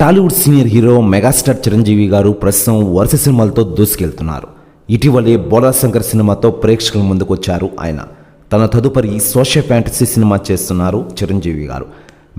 Tollywood senior hero megastar Chiranjeevi గారు ప్రస్తుతం వరుస సినిమాలతో దూసుకెళ్తున్నారు. ఇటీవలే బోలా శంకర్ సినిమాతో ప్రేక్షకుల ముందుకు వచ్చారు ఆయన. తన తదుపరి సోషల్ ఫ్యాంటసీ సినిమా చేస్తున్నారు చిరంజీవి గారు.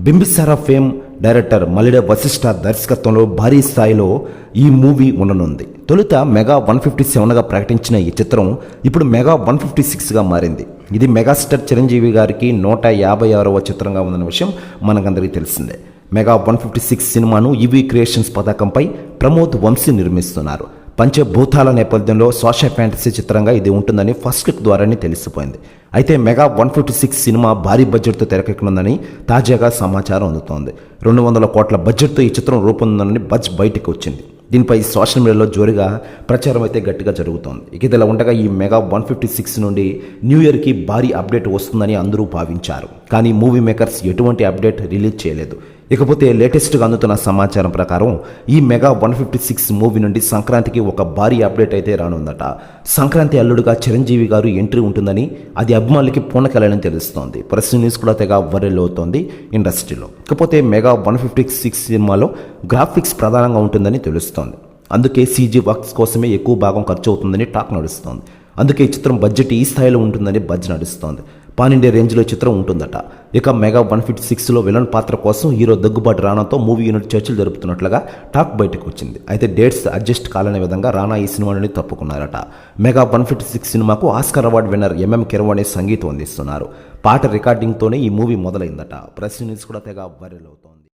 బింబిసారా ఫేమ్ డైరెక్టర్ మలిడ వశిష్ఠ దర్శకత్వంలో భారీ స్థాయిలో ఈ మూవీ ఉండనుంది. తొలుత మెగా వన్ ఫిఫ్టీ సెవెన్గా ప్రకటించిన ఈ చిత్రం ఇప్పుడు మెగా వన్ ఫిఫ్టీ సిక్స్గా మారింది. ఇది మెగాస్టార్ చిరంజీవి గారికి నూట యాభై ఆరవ చిత్రంగా ఉందన్న విషయం మనకందరికీ తెలిసిందే. మెగా వన్ ఫిఫ్టీ సిక్స్ సినిమాను ఈవీ క్రియేషన్స్ పథకంపై ప్రమోద్ వంశీ నిర్మిస్తున్నారు. పంచభూతాల నేపథ్యంలో సోషల్ ఫ్యాంటసీ చిత్రంగా ఇది ఉంటుందని ఫస్ట్ లుక్ ద్వారానే తెలిసిపోయింది. అయితే mega one fifty six cinema భారీ బడ్జెట్తో తెరకెక్కనుందని తాజాగా సమాచారం అందుతోంది. రెండు వందల కోట్ల బడ్జెట్తో ఈ చిత్రం రూపొందుందని బజ్ బయటకు వచ్చింది. దీనిపై సోషల్ మీడియాలో జోరుగా ప్రచారం అయితే గట్టిగా జరుగుతోంది. ఇక ఇదిలా ఉండగా ఈ మెగా వన్ ఫిఫ్టీ సిక్స్ నుండి న్యూ ఇయర్కి భారీ అప్డేట్ వస్తుందని అందరూ భావించారు. కానీ మూవీ మేకర్స్ ఎటువంటి అప్డేట్ రిలీజ్ చేయలేదు. ఇకపోతే లేటెస్ట్గా అందుతున్న సమాచారం ప్రకారం ఈ mega one fifty six movie నుండి సంక్రాంతికి ఒక భారీ అప్డేట్ అయితే రానుందట. సంక్రాంతి అల్లుడుగా చిరంజీవి గారు ఎంట్రీ ఉంటుందని అది అభిమానులకి పూనకెళ్ళని తెలుస్తోంది. ప్రెస్ న్యూస్ కూడా తెగ వైరల్ అవుతోంది ఇండస్ట్రీలో. ఇకపోతే మెగా వన్ ఫిఫ్టీ సిక్స్ సినిమాలో గ్రాఫిక్స్ ప్రధానంగా ఉంటుందని తెలుస్తోంది. అందుకే సీజీ వర్క్స్ కోసమే ఎక్కువ భాగం ఖర్చు అవుతుందని టాక్ నడుస్తోంది. అందుకే ఈ చిత్రం బడ్జెట్ ఈ స్థాయిలో ఉంటుందని బజ్ నడుస్తోంది. పాన్ ఇండియా రేంజ్లో చిత్రం ఉంటుందట. ఇక మెగా వన్ ఫిఫ్టీ సిక్స్లో విలన్ పాత్ర కోసం హీరో దగ్గుబాటు రానాతో మూవీ యూనిట్ చర్చలు జరుపుతున్నట్లుగా టాక్ బయటకు వచ్చింది. అయితే డేట్స్ అడ్జస్ట్ కాలనే విధంగా రానా ఈ సినిమా నుండి తప్పుకున్నారట. మెగా వన్ ఫిఫ్టీ సిక్స్ సినిమాకు Oscar award winner MM Keeravani సంగీతం అందిస్తున్నారు. పాట రికార్డింగ్తోనే ఈ మూవీ మొదలైందట. ప్రెస్ న్యూస్ కూడా తెగ వైరల్ అవుతోంది.